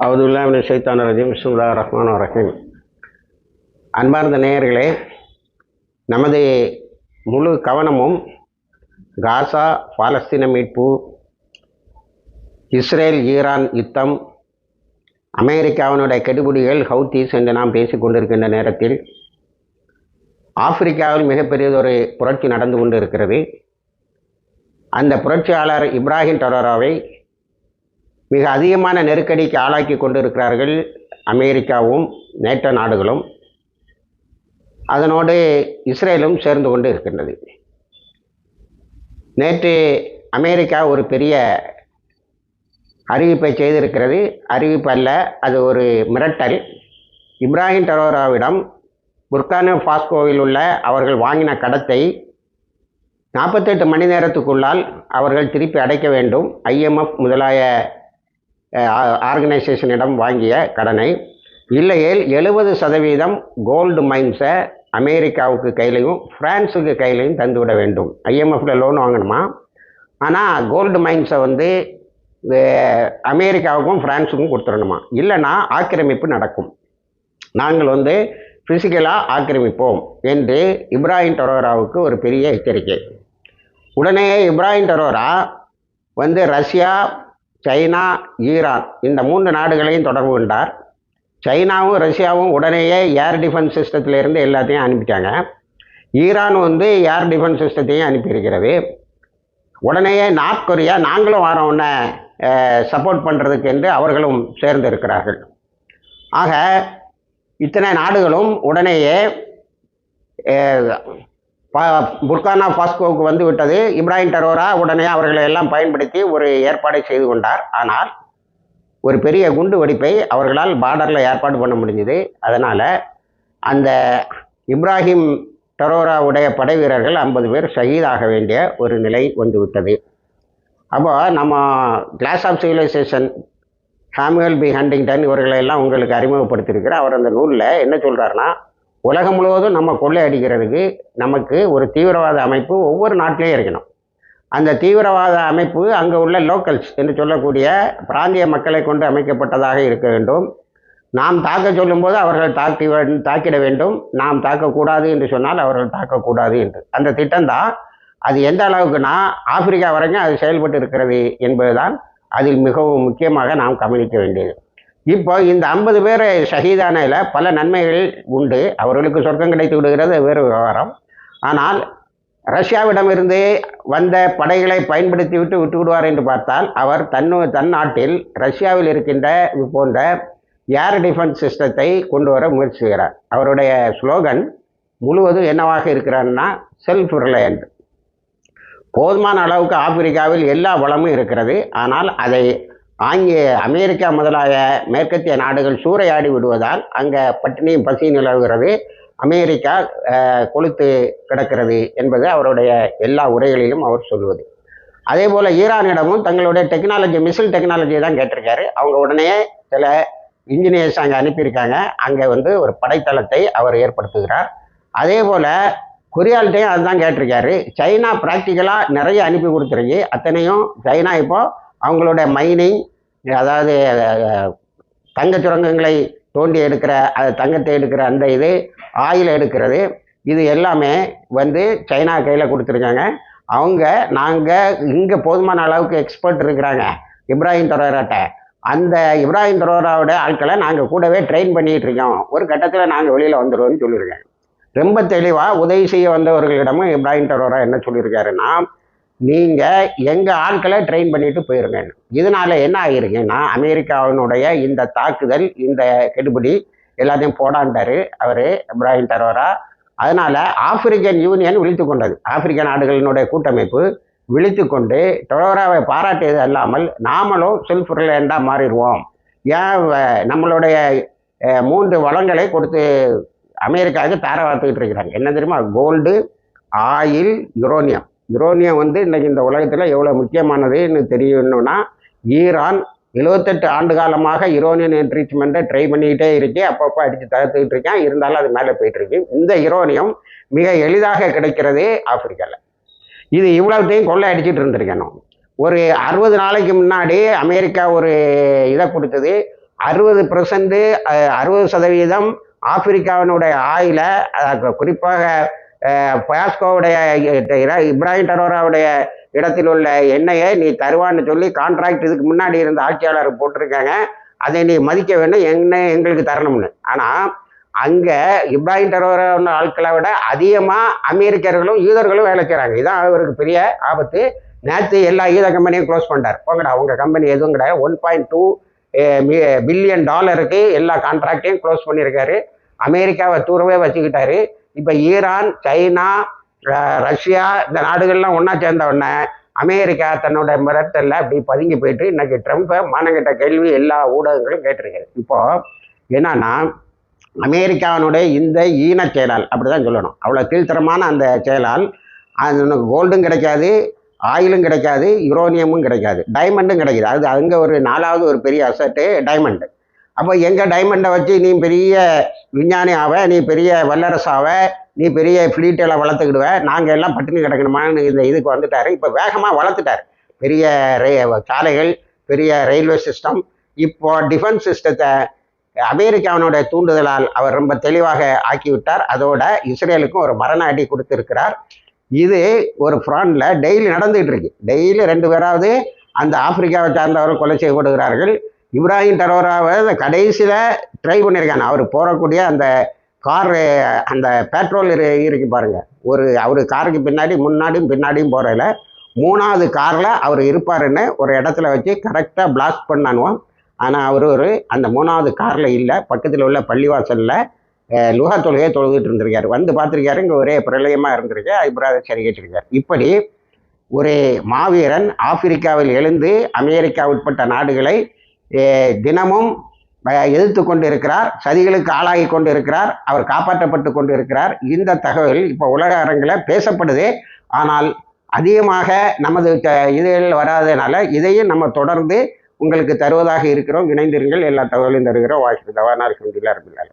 அவதுல்லாமின் சைத்தான ரஜீம். பிஸ்முல்லா ரஹ்மான் ரஹீம். அன்பார்ந்த நேயர்களே நமது முழு கவனமும் காசா பாலஸ்தீன மீட்பு இஸ்ரேல் ஈரான் யுத்தம் அமெரிக்காவினுடைய கெடுபிடிகள் ஹவுத்தீஸ் என்று நாம் பேசிக்கொண்டிருக்கின்ற நேரத்தில் ஆப்பிரிக்காவில் மிகப்பெரியதொரு புரட்சி நடந்து கொண்டு இருக்கிறது அந்த புரட்சியாளர் இப்ராஹிம் டொரோராவை மிக அதிகமான நெருக்கடிக்கு ஆளாக்கி கொண்டிருக்கிறார்கள் அமெரிக்காவும் நேட்டோ நாடுகளும். அதனோடு இஸ்ரேலும் சேர்ந்து கொண்டு இருக்கின்றது. நேற்று அமெரிக்கா ஒரு பெரிய அறிவிப்பை செய்திருக்கிறது. அறிவிப்பு அல்ல அது ஒரு மிரட்டல். இப்ராஹிம் டரோராவிடம் புர்கானோ ஃபாஸ்கோவில் உள்ள அவர்கள் வாங்கின கடத்தை நாற்பத்தெட்டு மணி நேரத்துக்குள்ளால் அவர்கள் திருப்பி அடைக்க வேண்டும். ஐஎம்எஃப் முதலாய ஆர்கனைசேஷனிடம் வாங்கிய கடனை. இல்லையேல் எழுபது சதவீதம் கோல்டு மைன்ஸை அமெரிக்காவுக்கு கையிலையும் ஃப்ரான்ஸுக்கு கையிலையும் தந்துவிட வேண்டும். ஐஎம்எஃப்ல லோன் வாங்கணுமா? ஆனால் கோல்டு மைன்ஸை வந்து அமெரிக்காவுக்கும் ஃப்ரான்ஸுக்கும் கொடுத்துடணுமா? இல்லைன்னா ஆக்கிரமிப்பு நடக்கும். நாங்கள் வந்து ஃபிசிக்கலாக ஆக்கிரமிப்போம் என்று இப்ராஹிம் டரோராவுக்கு ஒரு பெரிய எச்சரிக்கை. உடனே இப்ராஹிம் டரோரா வந்து ரஷ்யா சைனா ஈரான் இந்த மூன்று நாடுகளையும் தொடர்பு கொண்டார். சைனாவும் ரஷ்யாவும் உடனேயே ஏர் டிஃபென்ஸ் சிஸ்டத்திலேருந்து எல்லாத்தையும் அனுப்பிட்டாங்க. ஈரான் வந்து ஏர் டிஃபென்ஸ் சிஸ்டத்தையும் அனுப்பியிருக்கிறது. உடனேயே நார்த் கொரியா நாங்களும் வரோம் உன்ன சப்போர்ட் பண்ணுறதுக்கு என்று அவர்களும் சேர்ந்து இருக்கிறார்கள். ஆக இத்தனை நாடுகளும் உடனேயே புர்கானா பாஸ்கோவுக்கு வந்து விட்டது. இப்ராஹிம் டரோரா உடனே அவர்களை எல்லாம் பயன்படுத்தி ஒரு ஏற்பாடை செய்து கொண்டார். ஆனால் ஒரு பெரிய குண்டு வெடிப்பை அவர்களால் பார்டரில் ஏற்பாடு பண்ண முடிஞ்சது. அதனால் அந்த இப்ராஹிம் டரோராவுடைய படை வீரர்கள் ஐம்பது பேர் ஷஹீதாக வேண்டிய ஒரு நிலை வந்துவிட்டது அப்போ நம்ம clash of civilisation Samuel P Huntington இவர்களை எல்லாம் உங்களுக்கு அறிமுகப்படுத்தியிருக்கிறார். அவர் அந்த நூலில் என்ன சொல்கிறாருன்னா உலகம் முழுவதும் நம்ம கொள்ளை அடிக்கிறதுக்கு நமக்கு ஒரு தீவிரவாத அமைப்பு ஒவ்வொரு நாட்டிலையும் இருக்கணும். அந்த தீவிரவாத அமைப்பு அங்கே உள்ள லோக்கல்ஸ் என்று சொல்லக்கூடிய பிராந்திய மக்களை கொண்டு அமைக்கப்பட்டதாக இருக்க வேண்டும். நாம் தாக்க சொல்லும்போது அவர்கள் தாக்கி தாக்கிட வேண்டும். நாம் தாக்கக்கூடாது என்று சொன்னால் அவர்கள் தாக்கக்கூடாது என்று. அந்த திட்டம்தான் அது எந்த அளவுக்குனா ஆப்பிரிக்கா வரைக்கும் அது செயல்பட்டு இருக்கிறது என்பதுதான் அதில் மிகவும் முக்கியமாக நாம் கவனிக்க வேண்டியது. இப்போ இந்த ஐம்பது பேர் ஷஹீதானையில் பல நன்மைகள் உண்டு. அவர்களுக்கு சொர்க்கம் கிடைத்து விடுகிறது வேறு விவகாரம். ஆனால் ரஷ்யாவிடமிருந்து வந்த படைகளை பயன்படுத்தி விட்டு விட்டு விடுவார் என்று பார்த்தால் அவர் தன்னு தன் நாட்டில் ரஷ்யாவில் இருக்கின்ற போன்ற ஏர் டிஃபென்ஸ் சிஸ்டத்தை கொண்டு வர முயற்சி செய்கிறார். அவருடைய ஸ்லோகன் முழுவதும் என்னவாக இருக்கிறார்னா செல்ஃப் ரிலையன்ட் போதுமான அளவுக்கு ஆப்பிரிக்காவில் எல்லா வளமும் இருக்கிறது. ஆனால் அதை ஆங்கிய அமெரிக்கா முதலாக மேற்கத்திய நாடுகள் சூறையாடி விடுவதால் அங்கே பட்டினியும் பசி நிலவுகிறது. அமெரிக்கா கொளுத்து கிடக்கிறது என்பது அவருடைய எல்லா உரைகளிலும் அவர் சொல்வது. அதே போல் ஈரானிடமும் தங்களுடைய டெக்னாலஜி மிசில் டெக்னாலஜி தான் கேட்டிருக்காரு. அவங்க உடனே சில இன்ஜினியர்ஸ் அங்கே அனுப்பியிருக்காங்க. அங்கே வந்து ஒரு படைத்தளத்தை அவர் ஏற்படுத்துகிறார். அதே போல் கொரியால்கிட்டையும் அதுதான் கேட்டிருக்காரு. சைனா ப்ராக்டிக்கலாக நிறைய அனுப்பி கொடுத்துருக்கு. அத்தனையும் சைனா இப்போது அவங்களோட மைனிங் அதாவது தங்க தங்கச் சுரங்கங்களை தோண்டி எடுக்கிற அது தங்கத்தை எடுக்கிற அந்த இது ஆயில் எடுக்கிறது இது எல்லாமே வந்து சைனா கையில் கொடுத்துருக்காங்க. அவங்க நாங்கள் இங்கே போதுமான அளவுக்கு எக்ஸ்பர்ட் இருக்கிறாங்க இப்ராஹிம் தரோராட்ட. அந்த இப்ராஹிம் தரோராவோட ஆட்களை நாங்கள் கூடவே ட்ரெயின் பண்ணிட்டு இருக்கோம். ஒரு கட்டத்தில் நாங்கள் வெளியில் வந்துடுவோம்னு சொல்லியிருக்கேன் ரொம்ப தெளிவாக உதவி செய்ய வந்தவர்களிடமும் இப்ராஹிம் டரோரா என்ன சொல்லியிருக்காருன்னா நீங்கள் எங்கள் ஆட்களை ட்ரெயின் பண்ணிட்டு போயிருங்க. இதனால் என்ன ஆகிருக்குன்னா அமெரிக்காவினுடைய இந்த தாக்குதல் இந்த கெடுபிடி எல்லாத்தையும் போடாண்டாரு அவர் இப்ராஹிம் தரோரா. அதனால் ஆப்பிரிக்கன் யூனியன் விழித்து கொண்டது. ஆப்பிரிக்க நாடுகளினுடைய கூட்டமைப்பு விழித்து கொண்டு டொரோராவை பாராட்டியது அல்லாமல் நாமளும் செல்ஃப் ரிலையண்டாக மாறிடுவோம். ஏன் நம்மளுடைய மூன்று வளங்களை கொடுத்து அமெரிக்காவுக்கு தார வார்த்துக்கிட்டு இருக்கிறாங்க. என்ன தெரியுமா? கோல்டு ஆயில் யுரோனியம் யுரோனியம் வந்து இன்றைக்கி இந்த உலகத்தில் எவ்வளோ முக்கியமானதுன்னு தெரியணும்னா ஈரான் எழுபத்தெட்டு ஆண்டு காலமாக யுரோனியம் என்ட்ரீச்மெண்ட்டை ட்ரை பண்ணிக்கிட்டே இருக்கே. அப்பப்போ அடித்து தகர்த்துக்கிட்டு இருக்கேன். இருந்தாலும் அது மேலே போயிட்டுருக்கு இந்த யுரோனியம் மிக எளிதாக கிடைக்கிறது ஆப்பிரிக்காவில் இது இவ்வளவுத்தையும் கொள்ளை அடிச்சிட்டு இருந்திருக்கணும் ஒரு அறுபது நாளைக்கு முன்னாடி அமெரிக்கா ஒரு இதை கொடுத்தது. அறுபது பர்சன்ட் அறுபது சதவீதம் ஆப்பிரிக்காவினுடைய ஆயில குறிப்பாக பாஸ்கோவுடைய இப்ராஹிம் டரோராவுடைய இடத்தில் உள்ள எண்ணெயை நீ தருவான்னு சொல்லி கான்ட்ராக்ட் இதுக்கு முன்னாடி இருந்த ஆட்சியாளர் போட்டிருக்காங்க. அதை நீ மதிக்க வேண்டும் எண்ணெய் எங்களுக்கு தரணும்னு. ஆனால் அங்கே இப்ராஹிம் டரோரா ஆட்களை விட அதிகமாக அமெரிக்கர்களும் யூதர்களும் வேலை செய்கிறாங்க இதுதான் அவருக்கு பெரிய ஆபத்து. நேற்று எல்லா ஈத கம்பெனியும் க்ளோஸ் பண்ணிட்டார். போங்கடா உங்கள் கம்பெனி எதுவும் கிடையாது. ஒன் பாயிண்ட் டூ பில்லியன் டாலருக்கு எல்லா கான்ட்ராக்டையும் க்ளோஸ் பண்ணியிருக்காரு. அமெரிக்காவை தூரவே வச்சுக்கிட்டாரு. இப்போ ஈரான் சைனா ரஷ்யா இந்த நாடுகள்லாம் ஒன்றா சேர்ந்த உடனே அமெரிக்கா தன்னோட மிரட்டல்ல அப்படி பதுங்கி போயிட்டு இன்னைக்கு ட்ரம்ப்பை மானங்கிட்ட கேள்வி எல்லா ஊடகங்களும் கேட்டிருக்காரு இப்போ என்னன்னா அமெரிக்காவினுடைய இந்த ஈன செயலால் அப்படி தான் சொல்லணும். அவ்வளோ கீழ்த்தரமான அந்த செயலால் அது கோல்டும் கிடைக்காது ஆயிலும் கிடைக்காது யுரோனியமும் கிடைக்காது டைமண்டும் கிடைக்காது. அது அங்கே ஒரு நாலாவது ஒரு பெரிய அசட்டு டைமண்டு அப்போ எங்கள் டைமண்டை வச்சு நீ பெரிய விஞ்ஞானி ஆவ நீ பெரிய வல்லரசு ஆவ நீ பெரிய ஃப்ளீட்டெல்லாம் வளர்த்துக்கிடுவ நாங்கள் எல்லாம் பட்டினி கிடக்கணுமான்னு இந்த இதுக்கு வந்துட்டாரு. இப்போ வேகமாக வளர்த்துட்டார். பெரிய ரே- சாலைகள் பெரிய ரயில்வே சிஸ்டம் இப்போ டிஃபென்ஸ் சிஸ்டத்தை அமெரிக்காவினுடைய தூண்டுதலால் அவர் ரொம்ப தெளிவாக ஆக்கிவிட்டார். அதோட இஸ்ரேலுக்கும் ஒரு மரண அடி கொடுத்துருக்கிறார். இது ஒரு ஃப்ரான்ல டெய்லி நடந்துகிட்டு இருக்கு. டெய்லி ரெண்டு பேராவது அந்த ஆப்பிரிக்காவை சார்ந்தவர்கள் கொலை செய்யப்படுகிறார்கள். இப்ராஹிம் டரோராவை கடைசியில் ட்ரை பண்ணியிருக்காங்க அவர் போகக்கூடிய அந்த கார் அந்த பெட்ரோல் இருக்கு பாருங்கள் ஒரு அவர் காருக்கு பின்னாடி முன்னாடியும் பின்னாடியும் போகிறதில்ல மூணாவது காரில் அவர் இருப்பாருன்னு ஒரு இடத்துல வச்சு கரெக்டாக பிளாக் பண்ணானுவோம் ஆனால் அவர் ஒரு அந்த மூணாவது காரில் இல்லை. பக்கத்தில் உள்ள பள்ளிவாசலில் லுகா தொழுகையை தொழுதுட்டு இருந்திருக்காரு. வந்து பார்த்துருக்காரு. இங்கே ஒரே பிரளயமாக இருந்திருக்கு. இப்ராஹிம் சரி கேட்டிருக்காரு. இப்படி ஒரு மாவீரன் ஆப்பிரிக்காவில் எழுந்து அமெரிக்கா உட்பட்ட நாடுகளை தினமும் எதிர்த்து கொண்டு இருக்கிறார் சதிகளுக்கு ஆளாகி கொண்டு இருக்கிறார் அவர் காப்பாற்றப்பட்டு கொண்டு இருக்கிறார் இந்த தகவல் இப்போ உலக அரங்கில் பேசப்படுது. ஆனால் அதிகமாக நமது த- இதில் வராதனால இதையும் நம்ம தொடர்ந்து உங்களுக்கு தருவதாக இருக்கிறோம். இணைந்திருங்கள். எல்லா தகவலையும் தருகிறோம். வாய்ப்பு தவானா இருக்கின்ற